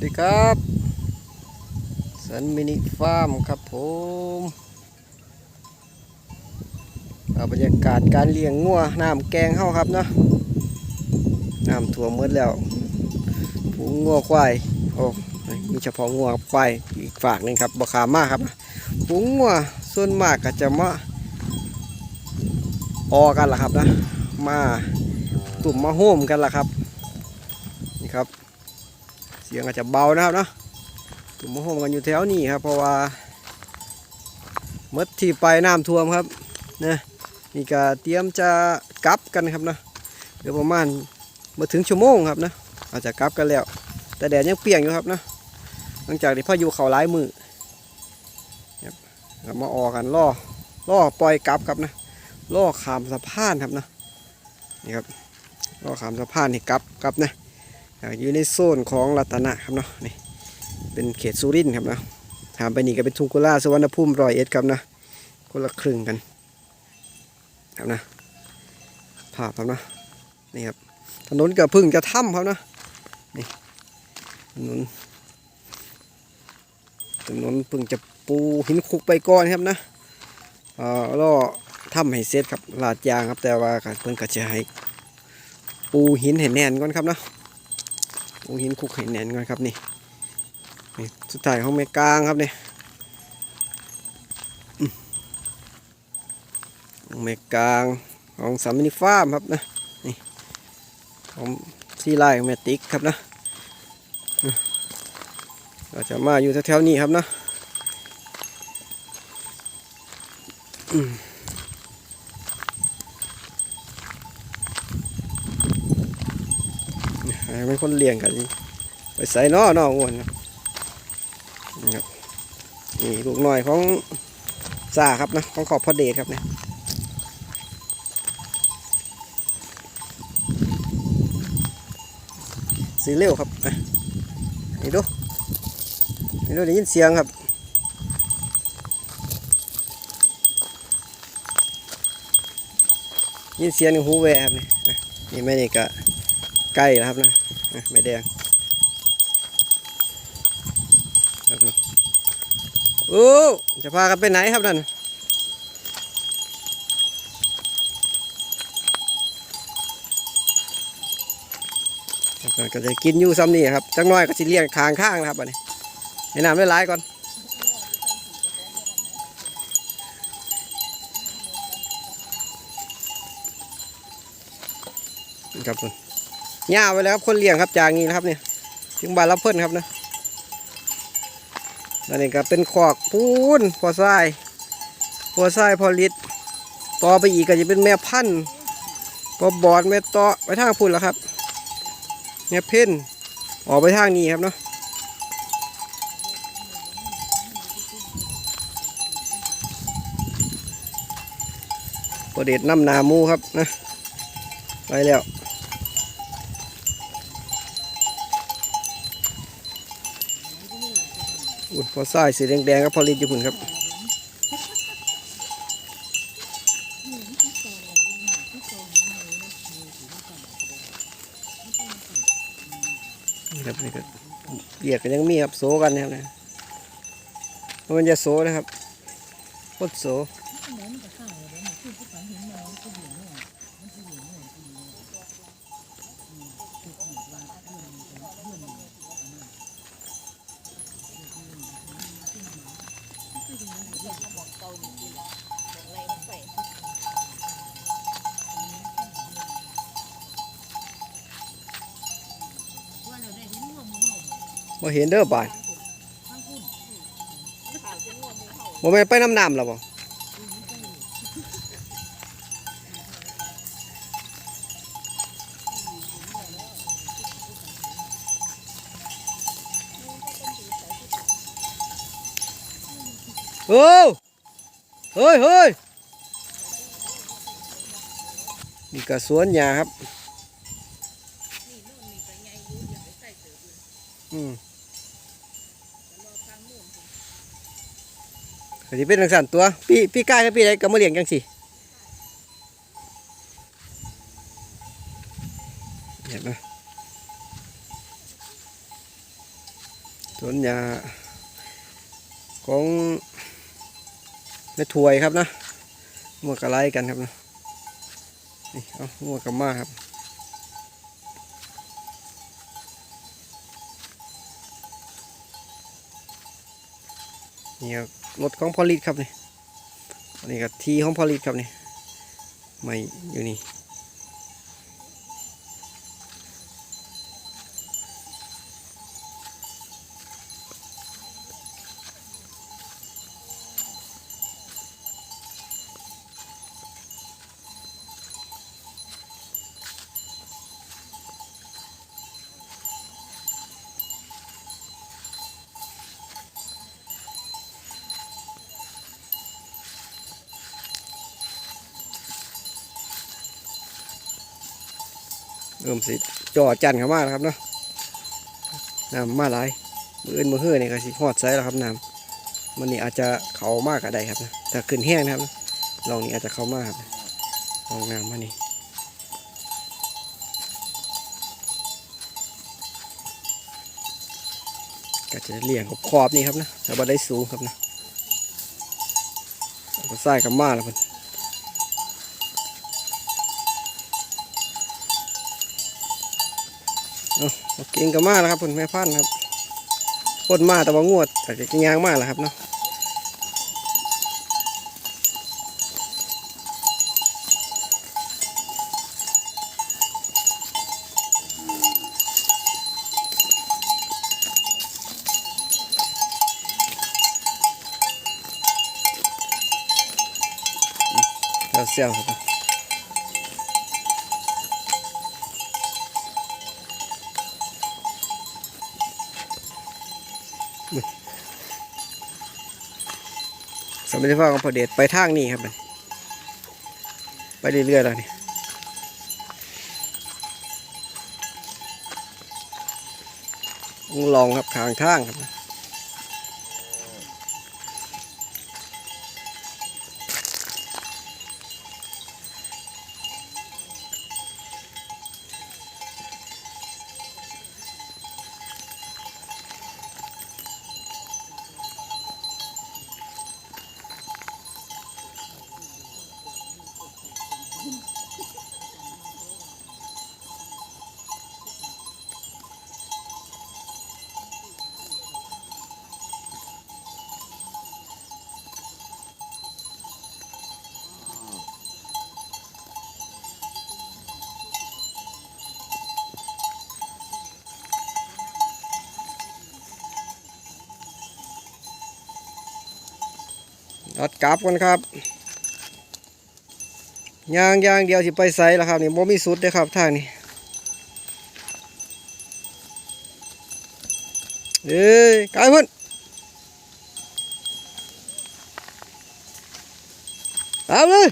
วัสดีครับสันมินิฟาร์มครับผมเอาบรรยากาศการเลี้ยงงัวน้ำแกงเข้าครับเนาะน้ำท่วมหมดแล้วฝูงงัวควายโอ้มีเฉพาะงัวควายอีกฝากหนึ่งครับบขามากครับฝูงงัวส่วนมากก็จะมาออกันล่ะครับนะมาตุ่มมาโฮมกันล่ะครับ สียงอาจจะเบานะครับเนาะตุ่มมะฮงกันอยู่แถวนี้ครับ เพราะว่าเมื่อที่ไปน้ำท่วมครับนะนี่ก็เตรียมจะกลับกันครับนะเดี๋ยวประมาณมาถึงชั่วโมงครับนะอาจจะกลับกันแล้ว แต่แดดยังเปียกอยู่ครับนะหลังจากที่พายุเขาหลายมือครับเรามาออกกันล่อล่อปล่อยกลับครับนะล่อขามสะพานครับนะนี่ครับล่อขามสะพานนี่กลับกลับนะ อยู่ในโซนของรัตนะครับเนาะนี่เป็นเขตสุรินทร์ครับเนาะถามไปนี่ก็เป็นทุ่งกุลาสวรรณภูมิรอยเอ็ดครับนะคนละครึ่งกันครับนะภาพครับนะนี่ครับถนนกับพึ่งจะถ้ำครับนะนี่ถนนถนนพึ่งจะปูหินคุกไปก่อนครับนะเอ่อล่อถ้ำให้เสร็จครับลาดยางครับแต่ว่าก็เพิ่งก็จะให้ปูหินให้แน่นก่อนครับนะ โอ้หินคุกให้แน่นก่อนครับนี่นี่สุดท้ายของแม่กลางครับนี่อืมของแม่กลางของสามินิฟาร์มครับนะนี่ของซีไลของแม่ติ๊กครับนะอืมเราจะมาอยู่แถวๆนี้ครับนะอืมให้ เป็นคนเลี้ยงกันไปใส่นอนออ้วนครับนี่ลูกหน่อยของซาครับนะของขอบพระเดชครับเนี่ยสีเร็วครับนี่ดูนี่ดูได้ยินเสียงครับยินเสียงในหูแววบนี่นี่แม่นี่ก็ ใกล้แล้วครับนะอะไม่แดงครับเนาะโอ้จะพากันไปไหนครับนั่นก็จะกินอยู่ซ้ำนี่ครับจังน้อยก็สิเลี้ยงคางข้างนะครับอันนี้ให้น้ำได้หลายก่อนนะครับคุณ หญ้าไว้แล้วครับคนเลี้ยงครับจางนี้นะครับเนี่ยถึงบานรับเพิ่นครับนะแล้วนี่ก็เป็นขอกปูนพอทรายพอทรายพอลิตต่อไปอีกก็จะเป็นแม่พันธุ์พอบอดแม่ต่อไปทางพุ่นแล้วครับแม่เพ่นออกไปทางนี้ครับเนาะประเด็ดน้ำนามูครับนะไปแล้ว อุ่น พอใส่สีแดงๆครับพอลิตอยู่พุ่นครับนี่ครับนี่ก็เบียดกันยังมีครับโซกันนะครับนะมันจะโซนะครับโคตรโซ บ่เห็นเด้อบายบ่แม่นไปน้ำน้ำหรอบ่โอ้ เฮ้ยเฮ้ยนี่ก็สวนหญ้าครับ อืมก็สิเป็นจังซั่นตัวปีปีกายกับปีใดก็มาเลี้ยงจังสิเห็นไหมสวนยาของ ไม่ถวยครับนะมัวกระไลกันครับนะนี่เอามัวกระมาครับนี่ครับรถของพอลิตครับนี่อันนี้ก็ทีของพอลิตครับนี่ไม่อยู่นี่ เริ่มสิจ่อจันเข้ามาแล้วครับเนาะน้ำมาหลายมืออื่นมือเฮือนี่ก็สิฮอดใสแล้วครับน้ำมันนี่อาจจะเขามากก็ได้ครับนะแต่ขึ้นแห้งนะครับลองนี้อาจจะเขามากครับลองน้ำมานี่ก็จะเลี่ยงกับขอบนี่ครับนะแต่บ่ได้สูงครับนะเอาก็ใส่กับมาแล้วมัน เอเก่งก็มาแล้วครับคุณแม่พันธุ์ครับคนมาแต่ว่างวดแต่จะยางมากแล้วครับเนาะเราเซลครับ สมเด็จพระของพระเดชไปทางนี้ครับมันไปเรื่อยๆแล้วนี่ลองครับขางทางครับ รถกลับกันครับยางยางเดียวสิไปใส่แล้วครับนี่บ่มีสุดเลยครับทางนี้เอ้ยกายพุ่นตามเลย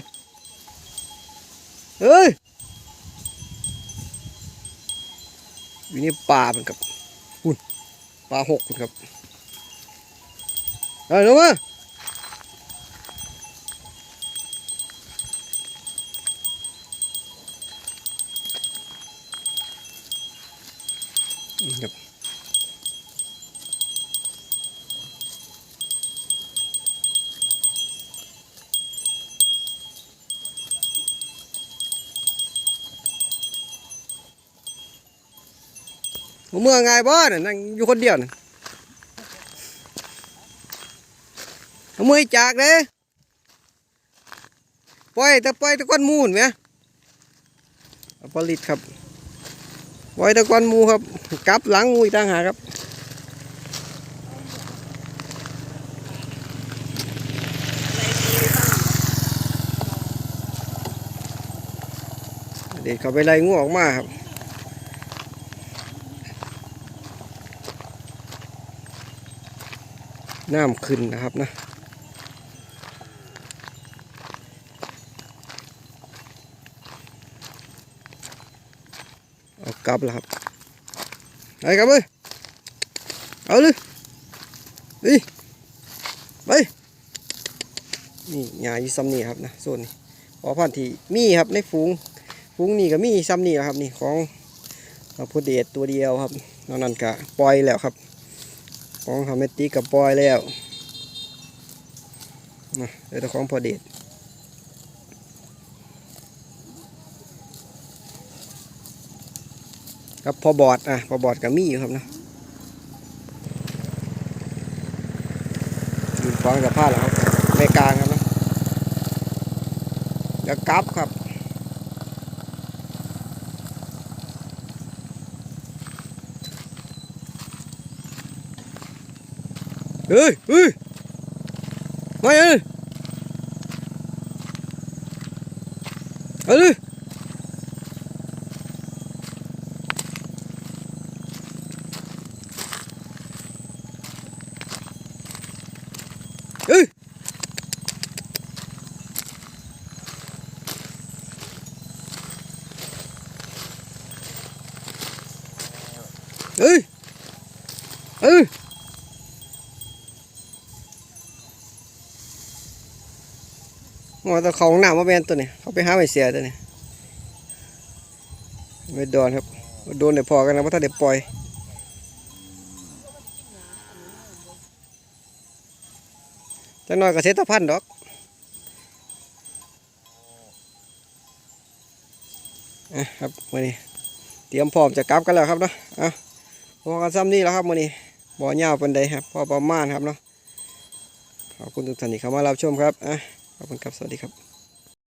เฮ้ยอยู่นี่ป่ามันครับอุ่นป่าหกคุณครับเฮ้ยลงมา ครับเมื่อไงบ้านนั่งอยู่คนเดียวน่ะเมือจากเลยปล่อยแต่ปล่อยแต่ก้อนมูนไหมเอาผลิตครับ ปล่อยตะกอนมูครับกลับหลังมูอีกต่างหากครับเด็กเขาไปไล่งูออกมาครับน้ำขึ้นนะครับนะเอา กลับแล้วครับไปครับเอ้ยเอาเลยดิไปนี่หญ้าอยู่ซ้ำนี่ครับนะโซนนี้พอพันธุ์ที่มีครับในฝูงฝูงนี่ก็มีซ้ำนี่แหละครับนี่ของพุทเดชตัวเดียวครับนอกนั้นก็ปล่อยแล้วครับ ของทำเมติกับปล่อยแล้วนะเดี๋ยวของพอเด็ด ครับพอบอดอะพอบอดกับมี่อยู่ครับนะยืนฟังกับผ้าแล้วครับไม่กลางครับนะเดี๋ยวกลับครับเฮ้ยเฮ้ยมาเอ้ยเอาดิเฮ้ย เฮ้ยเฮ้ยหัวตะเขาของหน้ามาแบนตัวนี้เขาไปหาไปเสียตัวนี้ไม่โดนครับโดนเดี๋ยวพอกันนะเพราะถ้าเดี๋ยวปล่อยจะน้อยกับเซตพันดอกอะครับมื่อนี้เตรียมพร้อมจะกลับกันแล้วครับเนาะอะ พอกันซ้ำนี่แล้วครับมื่อนี้บ่อยาวเป็นใดครับพอประมาณครับเนาะขอบคุณทุกท่านที่เข้ามารับชมครับอะขอบคุณครับสวัสดีครับ